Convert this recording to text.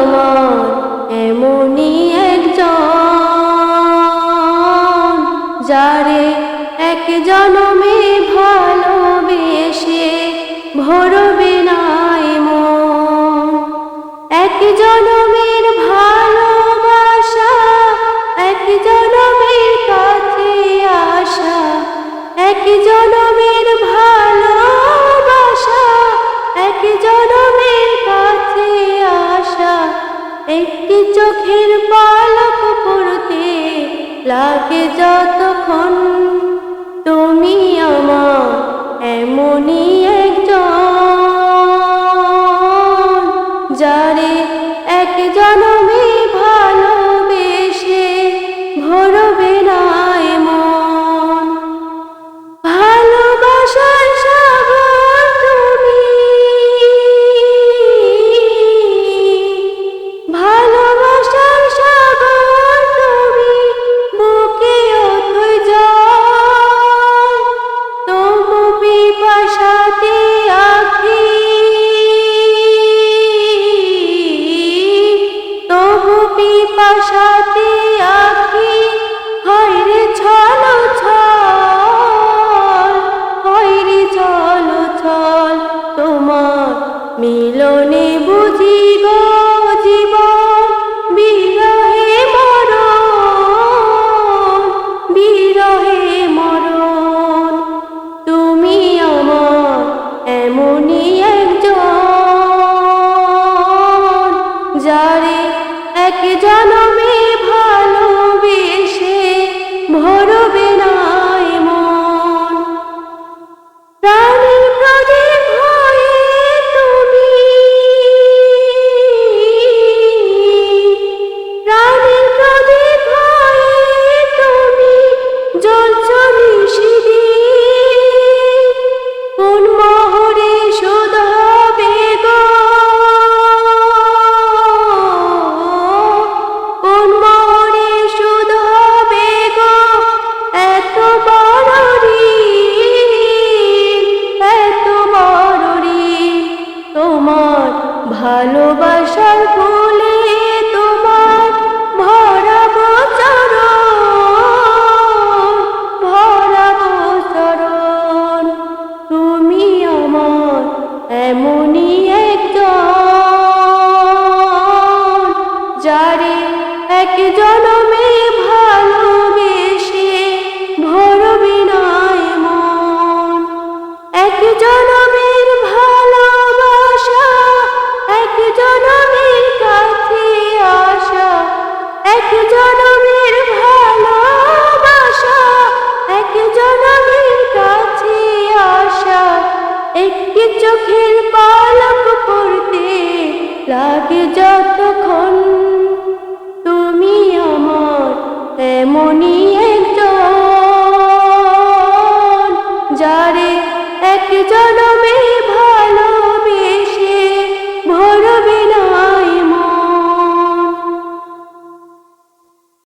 আমার এমনই একজন যারে এক জনমে ভালোবেসে ভরবে নাই চোখের পালক পড়তে লাগে যতক্ষণ। তুমি আমার এমনই একজন যারে এক জনমে তোমার মিলনে বুঝি গো। ভালোবাসার ফুলে তোমার ভরাবো চরণ ভরাবো চরণ। তুমি আমার এমনই একজন, যারে এক জনমে ভালোবেসে ভরবে নাই মন। এক জনমের এক জনমের কাছে আসা, এক জনমের ভালোবাসা, এক জনমের কাছে আসা, একটি চোখের পালক পড়তে লাগে যতক্ষণ